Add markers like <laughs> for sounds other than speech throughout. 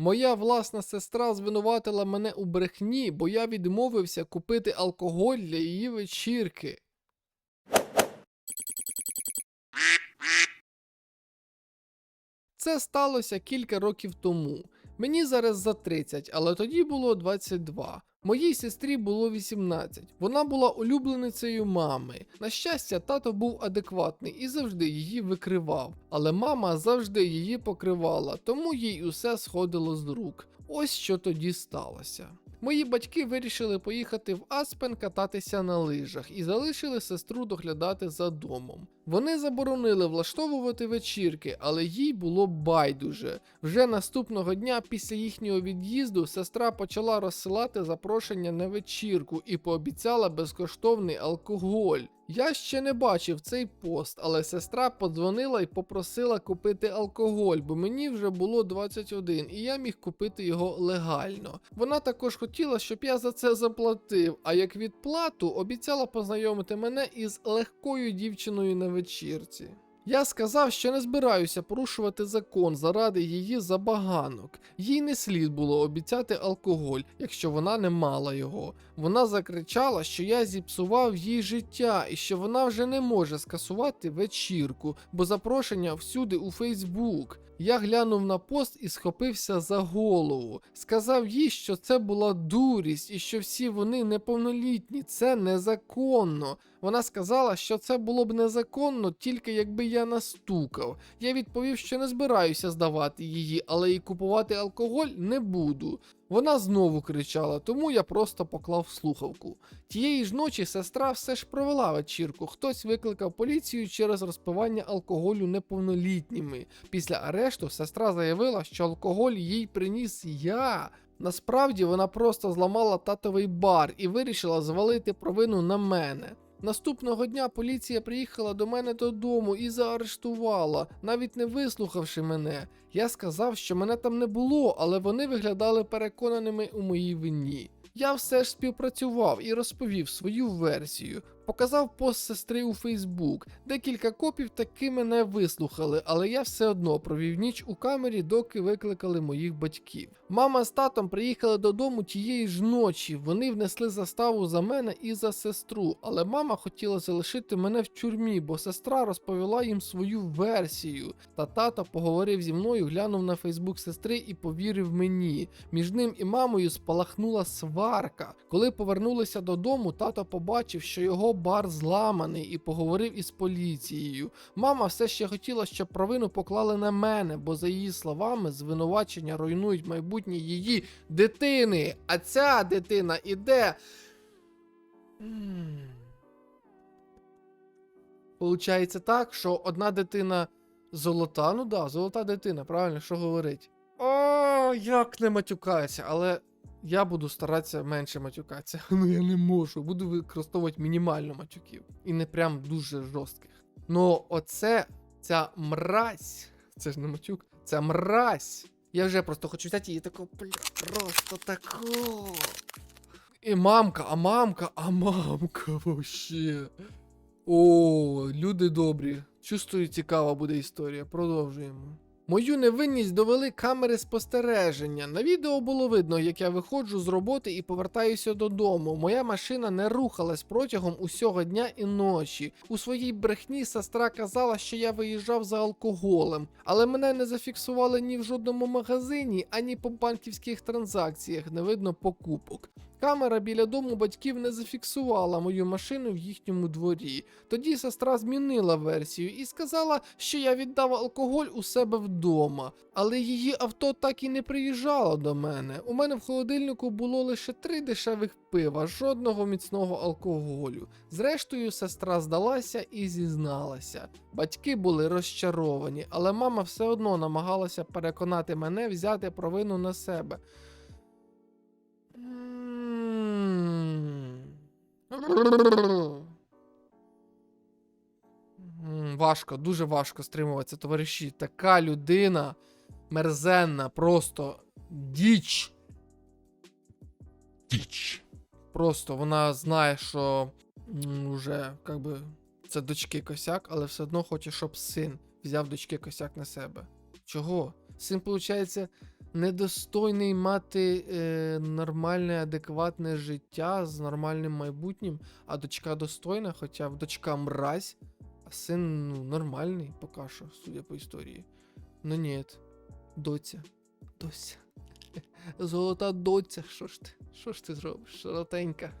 Моя власна сестра звинуватила мене у брехні, бо я відмовився купити алкоголь для її вечірки. Це сталося кілька років тому. Мені зараз за 30, але тоді було 22. Моїй сестрі було 18. Вона була улюбленицею мами. На щастя, тато був адекватний і завжди її викривав. Але мама завжди її покривала, тому їй усе сходило з рук. Ось що тоді сталося. Мої батьки вирішили поїхати в Аспен кататися на лижах і залишили сестру доглядати за домом. Вони заборонили влаштовувати вечірки, але їй було байдуже. Вже наступного дня після їхнього від'їзду сестра почала розсилати запрошення на вечірку і пообіцяла безкоштовний алкоголь. Я ще не бачив цей пост, але сестра подзвонила і попросила купити алкоголь, бо мені вже було 21 і я міг купити його легально. Вона також хотіла, щоб я за це заплатив, а як відплату обіцяла познайомити мене із легкою дівчиною на вечірці. Я сказав, що не збираюся порушувати закон заради її забаганок. Їй не слід було обіцяти алкоголь, якщо вона не мала його. Вона закричала, що я зіпсував їй життя і що вона вже не може скасувати вечірку, бо запрошення всюди у Фейсбук. Я глянув на пост і схопився за голову. Сказав їй, що це була дурість і що всі вони неповнолітні, це незаконно. Вона сказала, що це було б незаконно, тільки якби я настукав. Я відповів, що не збираюся здавати її, але і купувати алкоголь не буду. Вона знову кричала, тому я просто поклав слухавку. Тієї ж ночі сестра все ж провела вечірку. Хтось викликав поліцію через розпивання алкоголю неповнолітніми. Після арешту сестра заявила, що алкоголь їй приніс я. Насправді вона просто зламала татовий бар і вирішила звалити провину на мене. Наступного дня поліція приїхала до мене додому і заарештувала, навіть не вислухавши мене. Я сказав, що мене там не було, але вони виглядали переконаними у моїй вині. Я все ж співпрацював і розповів свою версію. Показав пост сестри у Фейсбук. Декілька копів таки мене вислухали, але я все одно провів ніч у камері, доки викликали моїх батьків. Мама з татом приїхали додому тієї ж ночі. Вони внесли заставу за мене і за сестру, але мама хотіла залишити мене в тюрмі, бо сестра розповіла їм свою версію. Та тато поговорив зі мною, глянув на Фейсбук сестри і повірив мені. Між ним і мамою спалахнула сварка. Коли повернулися додому, тато побачив, що його бар зламаний, і поговорив із поліцією. Мама все ще хотіла, щоб провину поклали на мене, бо за її словами звинувачення руйнують майбутнє її дитини. А ця дитина іде. Получається так, що одна дитина золота, ну да, золота дитина, правильно, що говорить. О, як не матюкаюся, але я буду старатися менше матюкатися. <laughs> Ну я не можу. Буду використовувати мінімально матюків. І не прям дуже жорстких. Ну, оце ця мразь. Це ж не матюк, ця мразь. Я вже просто хочу взяти її таку, бля, просто таку. І мамка, а мамка, а мамка вообще. О, люди добрі. Чувствую, цікава буде історія. Продовжуємо. Мою невинність довели камери спостереження. На відео було видно, як я виходжу з роботи і повертаюся додому. Моя машина не рухалась протягом усього дня і ночі. У своїй брехні сестра казала, що я виїжджав за алкоголем, але мене не зафіксували ні в жодному магазині, ані по банківських транзакціях, не видно покупок. Камера біля дому батьків не зафіксувала мою машину в їхньому дворі. Тоді сестра змінила версію і сказала, що я віддав алкоголь у себе вдома. Але її авто так і не приїжджало до мене. У мене в холодильнику було лише три дешевих пива, жодного міцного алкоголю. Зрештою, сестра здалася і зізналася. Батьки були розчаровані, але мама все одно намагалася переконати мене взяти провину на себе. Важко, дуже важко стримуватися, товариші. Така людина мерзенна, просто діч. Дичь. Просто вона знає, що вже как би, це дочки косяк, але все одно хоче, щоб син взяв дочки косяк на себе. Чого? Син, виходить, недостойний мати е, нормальне, адекватне життя з нормальним майбутнім, а дочка достойна, хоча в дочка мразь, а син ну, нормальний, поки що, судя по історії. Ну ні, доця, доця. Золота доця, що ж ти? Що ж ти зробиш, широтенька?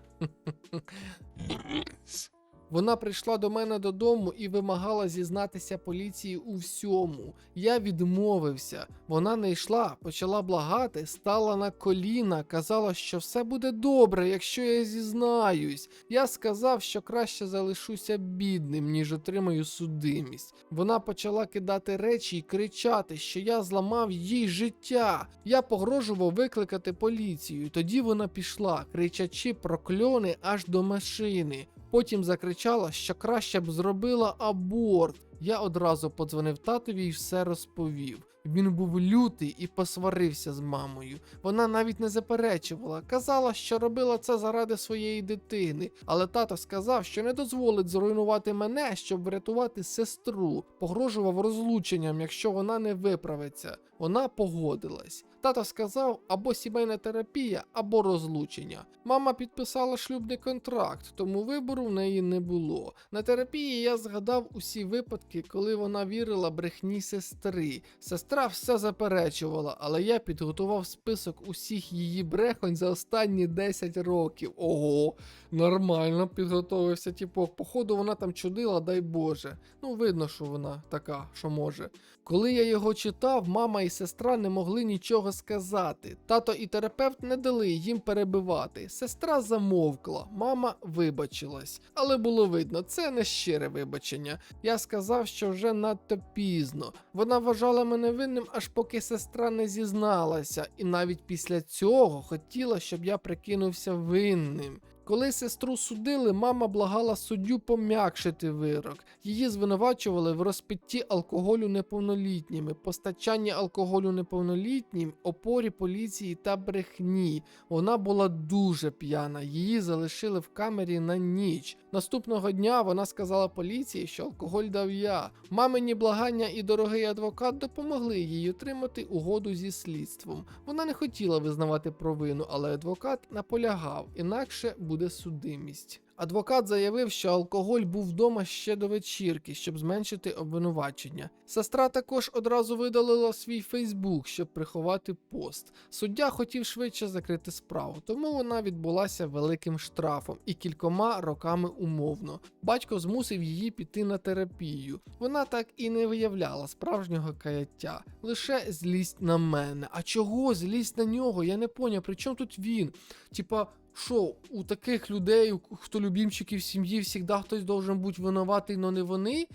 Вона прийшла до мене додому і вимагала зізнатися поліції у всьому. Я відмовився. Вона не йшла, почала благати, стала на коліна, казала, що все буде добре, якщо я зізнаюсь. Я сказав, що краще залишуся бідним, ніж отримаю судимість. Вона почала кидати речі і кричати, що я зламав їй життя. Я погрожував викликати поліцію. Тоді вона пішла, кричачи прокльони аж до машини. Потім закричала, що краще б зробила аборт. Я одразу подзвонив татові і все розповів. Він був лютий і посварився з мамою. Вона навіть не заперечувала, казала, що робила це заради своєї дитини. Але тато сказав, що не дозволить зруйнувати мене, щоб врятувати сестру. Погрожував розлученням, якщо вона не виправиться. Вона погодилась. Тато сказав або сімейна терапія, або розлучення. Мама підписала шлюбний контракт, тому вибору в неї не було. На терапії я згадав усі випадки, коли вона вірила брехні сестри. Сестра все заперечувала, але я підготував список усіх її брехонь за останні 10 років. Ого, нормально підготовився. Типу, походу, вона там чудила, дай Боже. Ну, видно, що вона така, що може. Коли я його читав, мама і сестра не могли нічого сказати. Тато і терапевт не дали їм перебивати. Сестра замовкла, мама вибачилась. Але було видно, це не щире вибачення. Я сказав, що вже надто пізно. Вона вважала мене винним, аж поки сестра не зізналася, і навіть після цього хотіла, щоб я прикинувся винним. Коли сестру судили, мама благала суддю пом'якшити вирок. Її звинувачували в розпитті алкоголю неповнолітніми, постачанні алкоголю неповнолітнім, опорі поліції та брехні. Вона була дуже п'яна, її залишили в камері на ніч. Наступного дня вона сказала поліції, що алкоголь дав я. Мамині благання і дорогий адвокат допомогли їй отримати угоду зі слідством. Вона не хотіла визнавати провину, але адвокат наполягав, інакше буде судимість. Адвокат заявив, що алкоголь був вдома ще до вечірки, щоб зменшити обвинувачення. Сестра також одразу видалила свій Фейсбук, щоб приховати пост. Суддя хотів швидше закрити справу, тому вона відбулася великим штрафом і кількома роками умовно. Батько змусив її піти на терапію. Вона так і не виявляла справжнього каяття, лише злість на мене. А чого злість на нього? Я не поняв, при чому тут він? Типа. Що у таких людей, хто любімчики в сім'ї, завжди хтось должен бути винуватий, но не вони?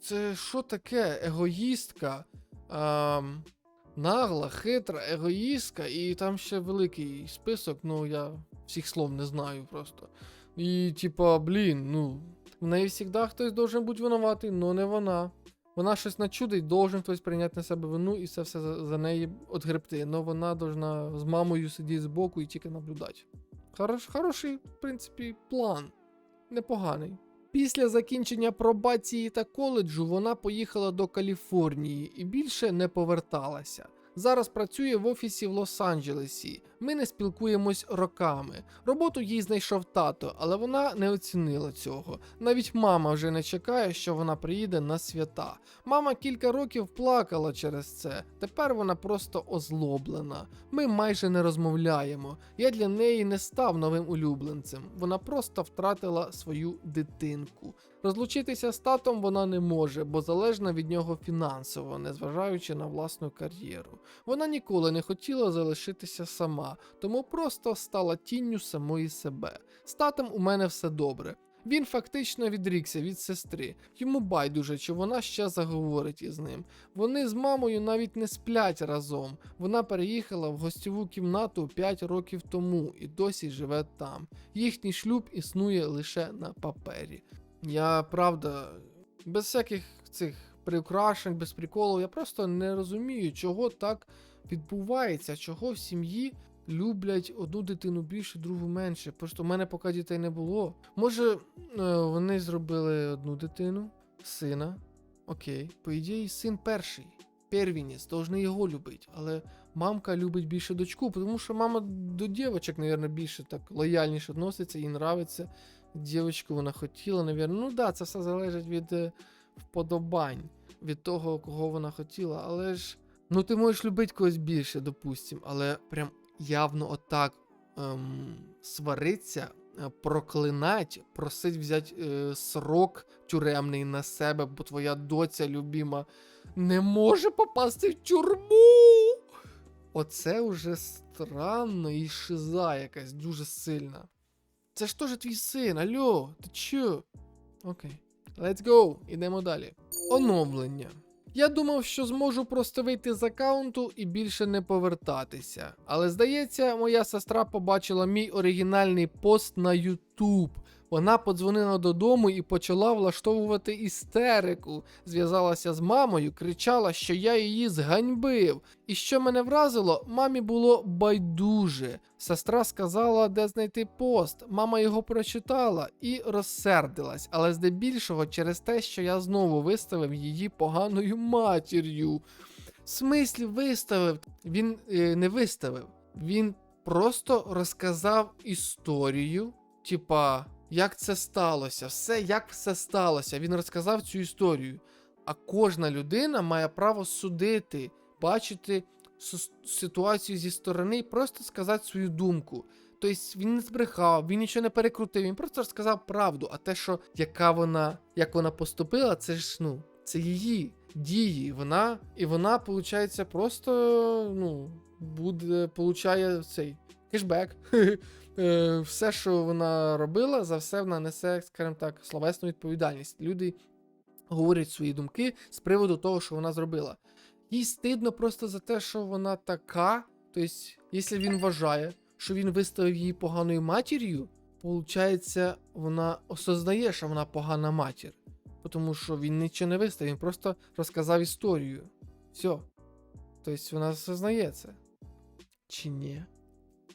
Це що таке? Егоїстка? Ем, нагла, хитра, егоїстка, і там ще великий список, ну я всіх слов не знаю просто. І, типа, блін, ну, в неї завжди хтось должен бути винуватий, но не вона. Вона щось начудить, должен хтось прийняти на себе вину і це все за, за неї отгребти. Но вона должна з мамою сидіти збоку і тільки наблюдати. Хорош, хороший, в принципі, план. Непоганий. Після закінчення пробації та коледжу вона поїхала до Каліфорнії і більше не поверталася. Зараз працює в офісі в Лос-Анджелесі. Ми не спілкуємось роками. Роботу їй знайшов тато, але вона не оцінила цього. Навіть мама вже не чекає, що вона приїде на свята. Мама кілька років плакала через це. Тепер вона просто озлоблена. Ми майже не розмовляємо. Я для неї не став новим улюбленцем. Вона просто втратила свою дитинку. Розлучитися з татом вона не може, бо залежна від нього фінансово, незважаючи на власну кар'єру. Вона ніколи не хотіла залишитися сама, тому просто стала тінню самої себе. З татом у мене все добре. Він фактично відрікся від сестри. Йому байдуже, чи вона ще заговорить із ним. Вони з мамою навіть не сплять разом. Вона переїхала в гостьову кімнату 5 років тому і досі живе там. Їхній шлюб існує лише на папері. Я правда, без всяких цих приукрашень, без приколів, я просто не розумію, чого так відбувається, чого в сім'ї люблять одну дитину більше, другу менше. Просто в мене поки дітей не було. Може, е, вони зробили одну дитину, сина. Окей, по ідеї, син перший. Первінець, должны його любити, але мамка любить більше дочку, тому що мама до дівчаток, мабуть, більше так лояльніше відноситься, їй нравиться. Дівчинку вона хотіла, мабуть. Ну да, це все залежить від е, вподобань, від того, кого вона хотіла. Але ж, ну ти можеш любити когось більше, допустим, але прям явно отак ем, свариться, е, проклинать, просить взяти е, срок тюремний на себе, бо твоя доця любима не може попасти в тюрму. Оце вже странно і шиза якась дуже сильна. Це ж теж твій син, алло, ти чо? Окей. Let's go, ідемо далі. Оновлення. Я думав, що зможу просто вийти з аккаунту і більше не повертатися. Але здається, моя сестра побачила мій оригінальний пост на YouTube. Вона подзвонила додому і почала влаштовувати істерику. Зв'язалася з мамою, кричала, що я її зганьбив. І що мене вразило, мамі було байдуже. Сестра сказала, де знайти пост. Мама його прочитала і розсердилась, але здебільшого через те, що я знову виставив її поганою матір'ю. Смислі виставив? Він е, не виставив. Він просто розказав історію, типа, як це сталося, все, як все сталося. Він розказав цю історію. А кожна людина має право судити, бачити ситуацію зі сторони і просто сказати свою думку. Тобто він не збрехав, він нічого не перекрутив, він просто розказав правду. А те, що яка вона, як вона поступила, це ж ну, це її дії. Вона і вона, виходить, просто ну, буде, получає цей кешбек. <laughs> Е, Все, що вона робила, за все вона несе, скажімо так, словесну відповідальність. Люди говорять свої думки з приводу того, що вона зробила. Їй стидно просто за те, що вона така. Тобто, якщо він вважає, що він виставив її поганою матір'ю, виходить, вона осознає, що вона погана матір. Тому що він нічого не виставив, він просто розказав історію. Все. Тобто вона осознає це. Чи ні?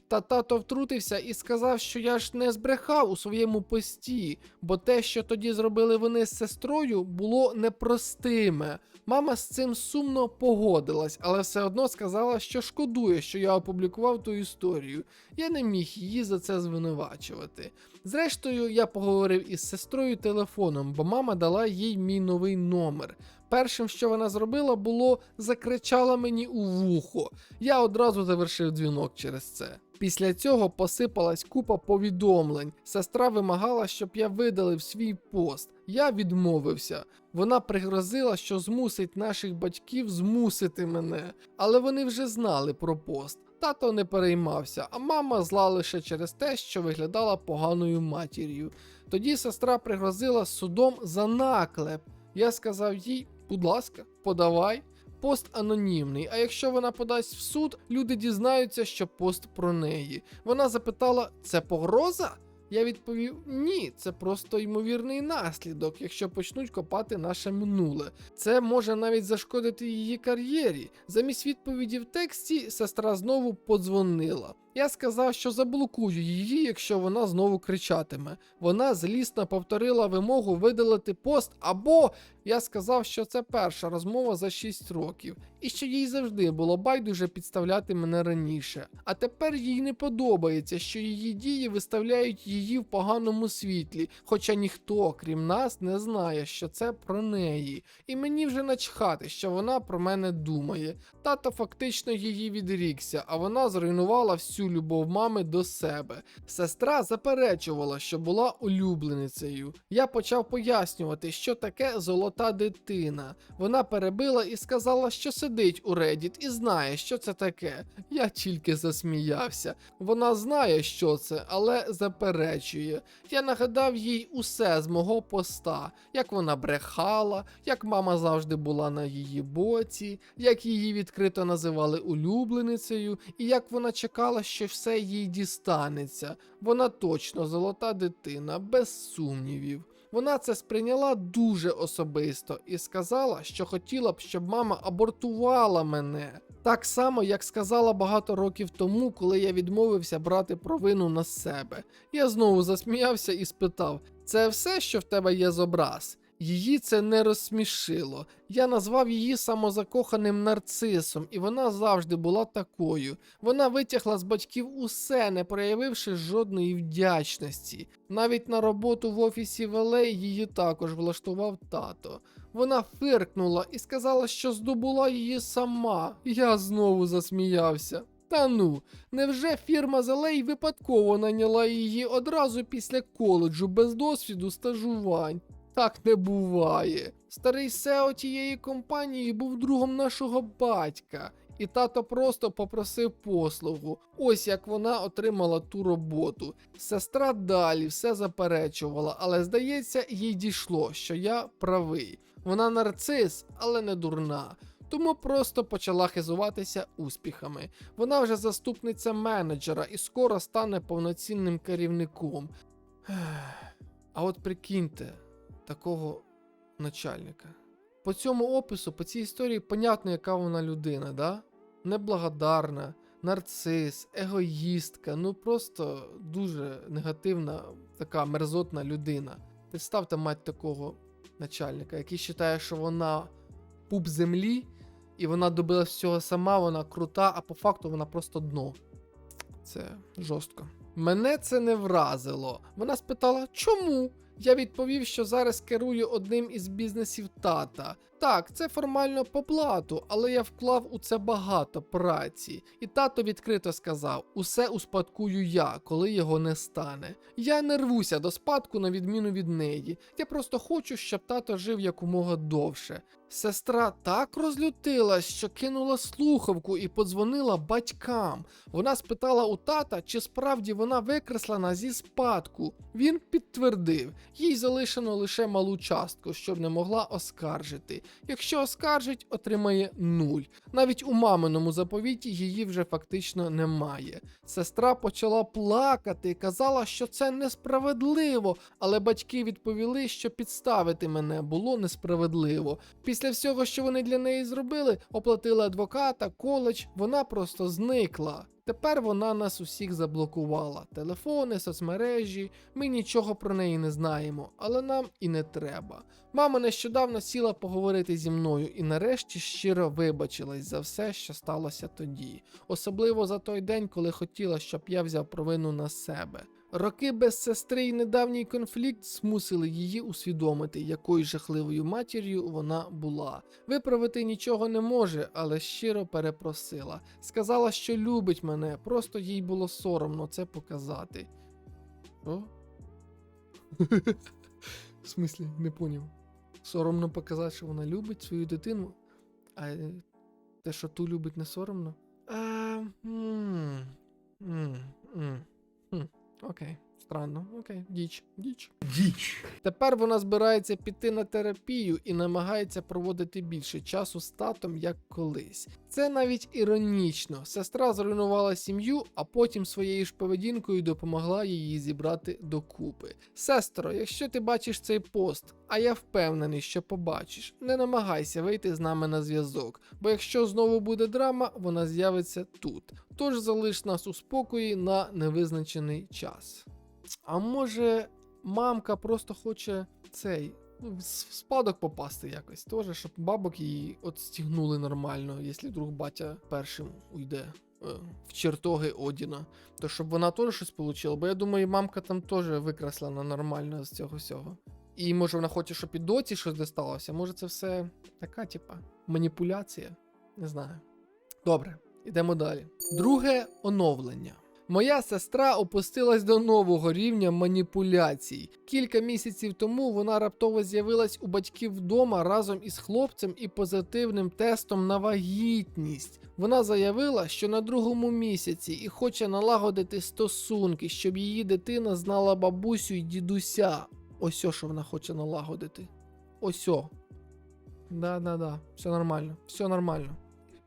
Та тато втрутився і сказав, що я ж не збрехав у своєму пості, бо те, що тоді зробили вони з сестрою, було непростиме. Мама з цим сумно погодилась, але все одно сказала, що шкодує, що я опублікував ту історію. Я не міг її за це звинувачувати. Зрештою, я поговорив із сестрою телефоном, бо мама дала їй мій новий номер. Першим, що вона зробила, було закричала мені у вухо. Я одразу завершив дзвінок через це. Після цього посипалась купа повідомлень. Сестра вимагала, щоб я видалив свій пост. Я відмовився. Вона пригрозила, що змусить наших батьків змусити мене, але вони вже знали про пост. Тато не переймався, а мама зла лише через те, що виглядала поганою матір'ю. Тоді сестра пригрозила судом за наклеп. Я сказав їй, будь ласка, подавай. Пост анонімний, а якщо вона подасть в суд, люди дізнаються, що пост про неї. Вона запитала: це погроза? Я відповів: ні, це просто ймовірний наслідок, якщо почнуть копати наше минуле. Це може навіть зашкодити її кар'єрі. Замість відповіді в тексті сестра знову подзвонила. Я сказав, що заблокую її, якщо вона знову кричатиме. Вона злісно повторила вимогу видалити пост, або я сказав, що це перша розмова за 6 років, і що їй завжди було байдуже підставляти мене раніше. А тепер їй не подобається, що її дії виставляють її в поганому світлі, хоча ніхто, крім нас, не знає, що це про неї. І мені вже начхати, що вона про мене думає. Тато фактично її відрікся, а вона зруйнувала всю любов мами до себе. Сестра заперечувала, що була улюбленицею. Я почав пояснювати, що таке золота дитина. Вона перебила і сказала, що сидить у Reddit і знає, що це таке. Я тільки засміявся. Вона знає, що це, але заперечує. Я нагадав їй усе з мого поста, як вона брехала, як мама завжди була на її боці, як її відкрито називали улюбленицею, і як вона чекала, що все їй дістанеться. Вона точно золота дитина, без сумнівів. Вона це сприйняла дуже особисто і сказала, що хотіла б, щоб мама абортувала мене. Так само, як сказала багато років тому, коли я відмовився брати провину на себе. Я знову засміявся і спитав: це все, що в тебе є з образ? Її це не розсмішило. Я назвав її самозакоханим нарцисом, і вона завжди була такою. Вона витягла з батьків усе, не проявивши жодної вдячності. Навіть на роботу в офісі Велей її також влаштував тато. Вона фиркнула і сказала, що здобула її сама. Я знову засміявся. Та ну, невже фірма Зелей випадково наняла її одразу після коледжу без досвіду стажувань? Так не буває. Старий Сео тієї компанії був другом нашого батька, і тато просто попросив послугу. Ось як вона отримала ту роботу. Сестра далі все заперечувала, але здається, їй дійшло, що я правий. Вона нарцис, але не дурна. Тому просто почала хизуватися успіхами. Вона вже заступниця менеджера і скоро стане повноцінним керівником. А от прикиньте, такого начальника. По цьому опису, по цій історії, понятно, яка вона людина, да? Неблагодарна, нарцис, егоїстка, ну просто дуже негативна, така мерзотна людина. Представте мать такого начальника, який вважає, що вона пуп землі, і вона добилась всього сама, вона крута, а по факту вона просто дно. Це жорстко. Мене це не вразило. Вона спитала, чому? Я відповів, що зараз керую одним із бізнесів тата. Так, це формально по блату, але я вклав у це багато праці. І тато відкрито сказав: усе успадкую я, коли його не стане. Я не рвуся до спадку на відміну від неї. Я просто хочу, щоб тато жив якомога довше. Сестра так розлютилась, що кинула слухавку і подзвонила батькам. Вона спитала у тата, чи справді вона викреслена зі спадку. Він підтвердив, їй залишено лише малу частку, щоб не могла оскаржити. Якщо оскаржить, отримає нуль. Навіть у маминому заповіті її вже фактично немає. Сестра почала плакати, казала, що це несправедливо, але батьки відповіли, що підставити мене було несправедливо. Після всього, що вони для неї зробили, оплатили адвоката, коледж, вона просто зникла. Тепер вона нас усіх заблокувала. Телефони, соцмережі. Ми нічого про неї не знаємо, але нам і не треба. Мама нещодавно сіла поговорити зі мною і нарешті щиро вибачилась за все, що сталося тоді, особливо за той день, коли хотіла, щоб я взяв провину на себе. Роки без сестри і недавній конфлікт змусили її усвідомити, якою жахливою матір'ю вона була. Виправити нічого не може, але щиро перепросила. Сказала, що любить мене, просто їй було соромно це показати. О? <laughs> В смислі, не поняв. Соромно показати, що вона любить свою дитину, а е, те, що ту любить, не соромно. А, м, м, м, Окей, странно, окей, діч, діч. Діч. Тепер вона збирається піти на терапію і намагається проводити більше часу з татом, як колись. Це навіть іронічно. Сестра зруйнувала сім'ю, а потім своєю ж поведінкою допомогла її зібрати докупи. Сестро, якщо ти бачиш цей пост, а я впевнений, що побачиш, не намагайся вийти з нами на зв'язок, бо якщо знову буде драма, вона з'явиться тут. Тож залиш нас у спокої на невизначений час. А може, мамка просто хоче цей. ну, в спадок попасти якось, теж, щоб бабок її от нормально, якщо вдруг батя першим уйде е, в чертоги Одіна, то щоб вона теж щось отримала, бо я думаю, мамка там теж викреслена нормально з цього всього. І може вона хоче, щоб і доці щось досталося, може це все така, типа, маніпуляція. Не знаю. Добре, ідемо далі. Друге оновлення. Моя сестра опустилась до нового рівня маніпуляцій. Кілька місяців тому вона раптово з'явилась у батьків вдома разом із хлопцем і позитивним тестом на вагітність. Вона заявила, що на другому місяці і хоче налагодити стосунки, щоб її дитина знала бабусю і дідуся. Ось о, що вона хоче налагодити. Ось о. Да-да-да, все нормально, все нормально.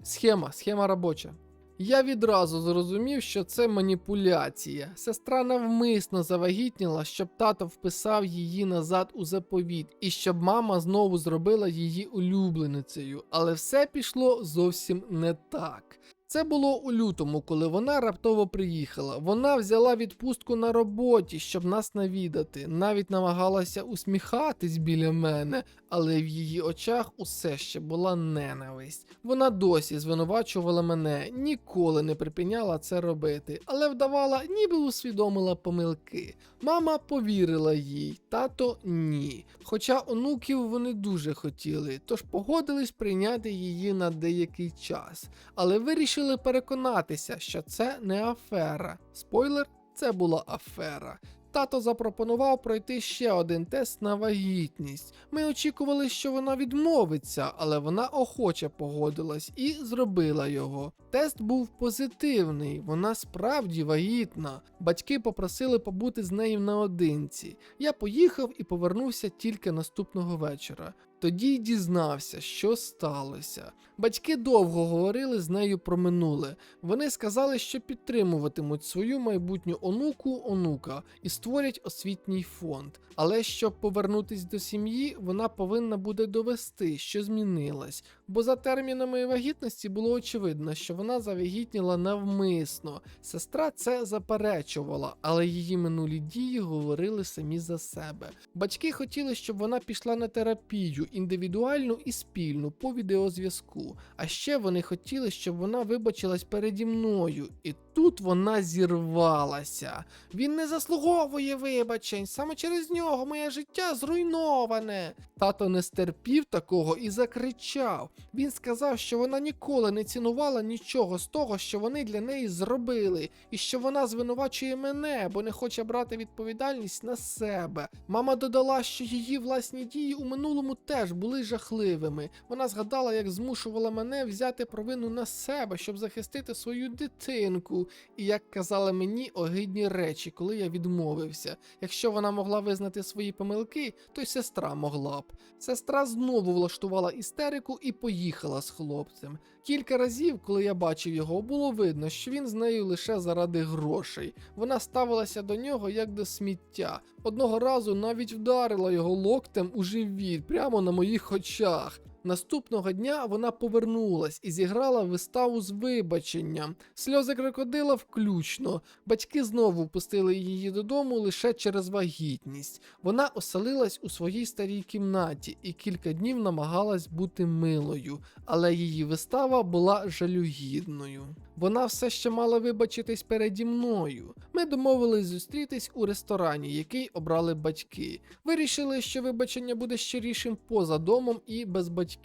Схема, схема робоча. Я відразу зрозумів, що це маніпуляція. Сестра навмисно завагітніла, щоб тато вписав її назад у заповіт, і щоб мама знову зробила її улюбленицею. Але все пішло зовсім не так. Це було у лютому, коли вона раптово приїхала. Вона взяла відпустку на роботі, щоб нас навідати. Навіть намагалася усміхатись біля мене, але в її очах усе ще була ненависть. Вона досі звинувачувала мене, ніколи не припиняла це робити, але вдавала, ніби усвідомила помилки. Мама повірила їй, тато ні. Хоча онуків вони дуже хотіли, тож погодились прийняти її на деякий час, але вирішили переконатися, що це не афера. Спойлер, це була афера. Тато запропонував пройти ще один тест на вагітність. Ми очікували, що вона відмовиться, але вона охоче погодилась і зробила його. Тест був позитивний, вона справді вагітна. Батьки попросили побути з нею наодинці. Я поїхав і повернувся тільки наступного вечора. Тоді й дізнався, що сталося. Батьки довго говорили з нею про минуле. Вони сказали, що підтримуватимуть свою майбутню онуку онука і створять освітній фонд. Але щоб повернутись до сім'ї, вона повинна буде довести, що змінилась. Бо за термінами вагітності було очевидно, що вона завагітніла навмисно. Сестра це заперечувала, але її минулі дії говорили самі за себе. Батьки хотіли, щоб вона пішла на терапію індивідуальну і спільну по відеозв'язку. А ще вони хотіли, щоб вона вибачилась переді мною. І тут вона зірвалася. Він не заслуговує вибачень. Саме через нього моє життя зруйноване. Тато не стерпів такого і закричав. Він сказав, що вона ніколи не цінувала нічого з того, що вони для неї зробили, і що вона звинувачує мене, бо не хоче брати відповідальність на себе. Мама додала, що її власні дії у минулому теж були жахливими. Вона згадала, як змушувала мене взяти провину на себе, щоб захистити свою дитинку. І як казала мені огидні речі, коли я відмовився. Якщо вона могла визнати свої помилки, то й сестра могла б. Сестра знову влаштувала істерику і поїхала з хлопцем. Кілька разів, коли я бачив його, було видно, що він з нею лише заради грошей. Вона ставилася до нього як до сміття. Одного разу навіть вдарила його локтем у живіт прямо на моїх очах. Наступного дня вона повернулась і зіграла виставу з вибаченням. Сльози крокодила включно. Батьки знову пустили її додому лише через вагітність. Вона оселилась у своїй старій кімнаті і кілька днів намагалась бути милою, але її вистава була жалюгідною. Вона все ще мала вибачитись переді мною. Ми домовились зустрітись у ресторані, який обрали батьки. Вирішили, що вибачення буде щирішим поза домом і без батьків.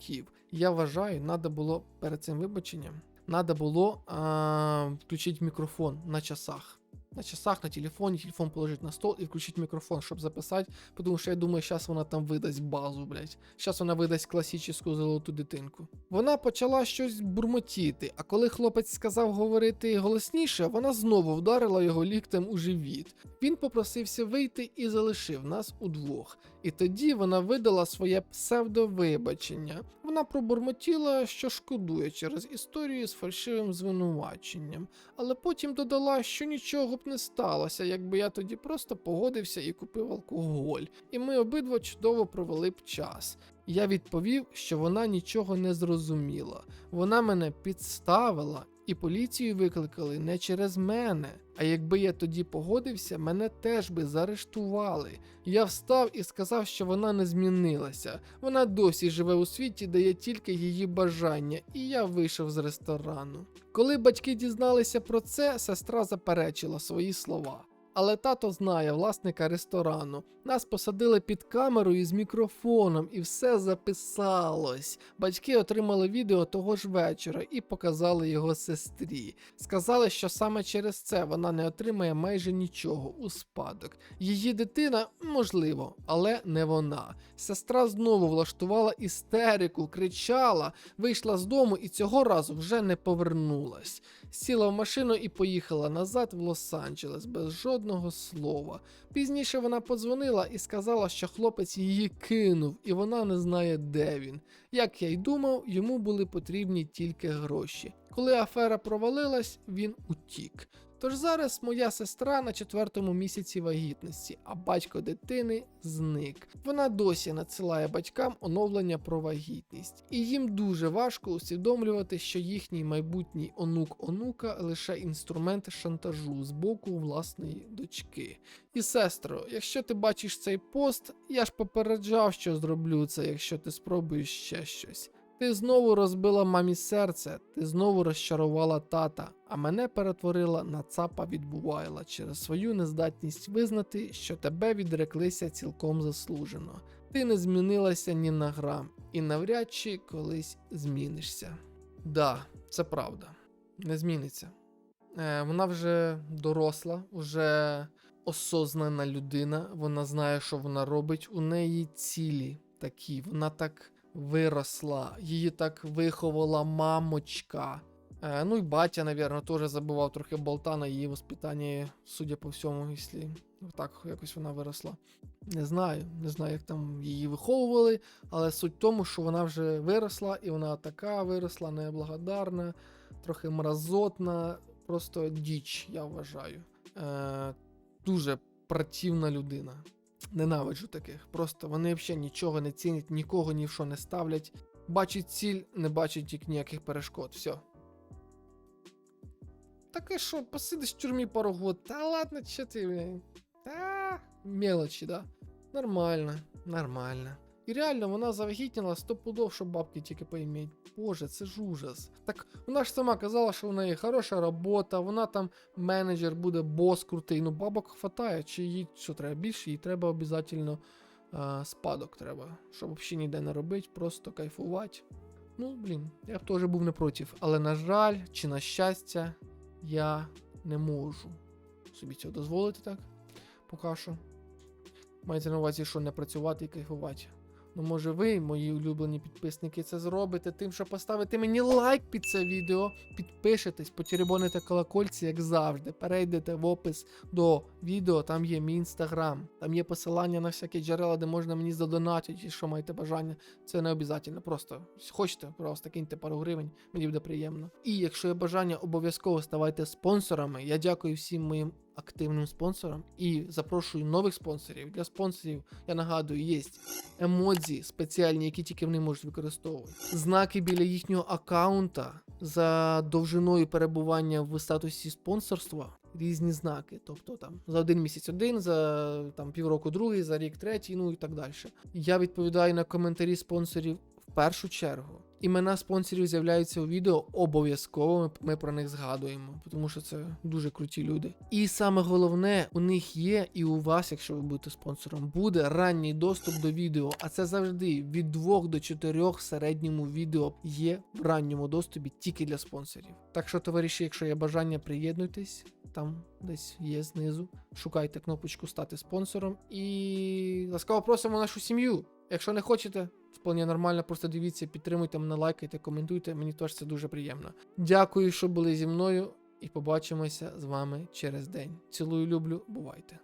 Я вважаю, треба було перед цим вибаченням. Надо було а, включити мікрофон на часах. На часах, на телефоні, телефон положити на стол і включити мікрофон, щоб записати. Тому що я думаю, зараз вона там видасть базу, блядь. Зараз вона видасть класичну золоту дитинку. Вона почала щось бурмотіти, а коли хлопець сказав говорити голосніше, вона знову вдарила його ліктем у живіт. Він попросився вийти і залишив нас удвох. І тоді вона видала своє псевдовибачення. Вона пробурмотіла, що шкодує через історію з фальшивим звинуваченням, але потім додала, що нічого б не сталося, якби я тоді просто погодився і купив алкоголь, і ми обидва чудово провели б час. Я відповів, що вона нічого не зрозуміла. Вона мене підставила, і поліцію викликали не через мене. А якби я тоді погодився, мене теж би заарештували. Я встав і сказав, що вона не змінилася. Вона досі живе у світі, де є тільки її бажання, і я вийшов з ресторану. Коли батьки дізналися про це, сестра заперечила свої слова. Але тато знає власника ресторану. Нас посадили під камерою з мікрофоном, і все записалось. Батьки отримали відео того ж вечора і показали його сестрі. Сказали, що саме через це вона не отримає майже нічого у спадок. Її дитина можливо, але не вона. Сестра знову влаштувала істерику, кричала, вийшла з дому і цього разу вже не повернулась. Сіла в машину і поїхала назад в Лос-Анджелес без жодного слова. Пізніше вона подзвонила і сказала, що хлопець її кинув, і вона не знає, де він. Як я й думав, йому були потрібні тільки гроші. Коли афера провалилась, він утік. Тож зараз моя сестра на четвертому місяці вагітності, а батько дитини зник. Вона досі надсилає батькам оновлення про вагітність, і їм дуже важко усвідомлювати, що їхній майбутній онук онука лише інструмент шантажу з боку власної дочки. І сестро, якщо ти бачиш цей пост, я ж попереджав, що зроблю це, якщо ти спробуєш ще щось. Ти знову розбила мамі серце, ти знову розчарувала тата, а мене перетворила на цапа відбувайла через свою нездатність визнати, що тебе відреклися цілком заслужено. Ти не змінилася ні на грам, і навряд чи колись змінишся. Да, це правда, не зміниться. Е, вона вже доросла, вже осознана людина, вона знає, що вона робить. У неї цілі такі, вона так виросла, її так виховала мамочка. Е, ну і батя, напевно, теж забував трохи болта на її воспитання, судя по всьому, якщо так якось вона виросла. Не знаю, не знаю, як там її виховували, але суть в тому, що вона вже виросла, і вона така виросла, неблагодарна, трохи мразотна, просто діч, я вважаю. Е, дуже противна людина. Ненавиджу таких. Просто вони взагалі нічого не цінять, нікого ні в що не ставлять. Бачить ціль, не бачить ніяких перешкод. Все. Таке що, посидиш в тюрмі пару год. Та ладно, що ти, блін. Та мелочі, да? Нормально, нормально. І реально вона завагітніла сто пудов, щоб бабки тільки поіміть. Боже, це ж ужас. Так вона ж сама казала, що в неї хороша робота, вона там менеджер буде бос крутий. Ну бабок хватає, чи їй що треба більше, їй треба обов'язково спадок треба, щоб взагалі ніде не робити, просто кайфувати. Ну, блін, я б теж був не проти. Але на жаль, чи на щастя, я не можу собі цього дозволити так. Поки що. Мається на увазі, що не працювати і кайфувати. Ну, може, ви, мої улюблені підписники, це зробите тим, що поставите мені лайк під це відео, підпишетесь, потеребоните колокольці, як завжди. Перейдете в опис до відео, там є мій інстаграм, там є посилання на всякі джерела, де можна мені задонатити, якщо маєте бажання. Це не обов'язково. Просто хочете, просто киньте пару гривень, мені буде приємно. І якщо є бажання, обов'язково ставайте спонсорами. Я дякую всім моїм активним спонсорам і запрошую нових спонсорів. Для спонсорів, я нагадую, є емодзі спеціальні, які тільки вони можуть використовувати. Знаки біля їхнього аккаунта за довжиною перебування в статусі спонсорства. Різні знаки, тобто там за один місяць один, за там півроку другий, за рік третій, ну і так далі. Я відповідаю на коментарі спонсорів першу чергу. Імена спонсорів з'являються у відео обов'язково. Ми, про них згадуємо, тому що це дуже круті люди. І саме головне, у них є, і у вас, якщо ви будете спонсором, буде ранній доступ до відео. А це завжди від 2 до 4 в середньому відео є в ранньому доступі тільки для спонсорів. Так що, товариші, якщо є бажання, приєднуйтесь. Там десь є знизу. Шукайте кнопочку стати спонсором і ласкаво просимо нашу сім'ю. Якщо не хочете, вполне нормально, просто дивіться, підтримуйте мене, лайкайте, коментуйте. Мені теж це дуже приємно. Дякую, що були зі мною, і побачимося з вами через день. Цілую, люблю, бувайте.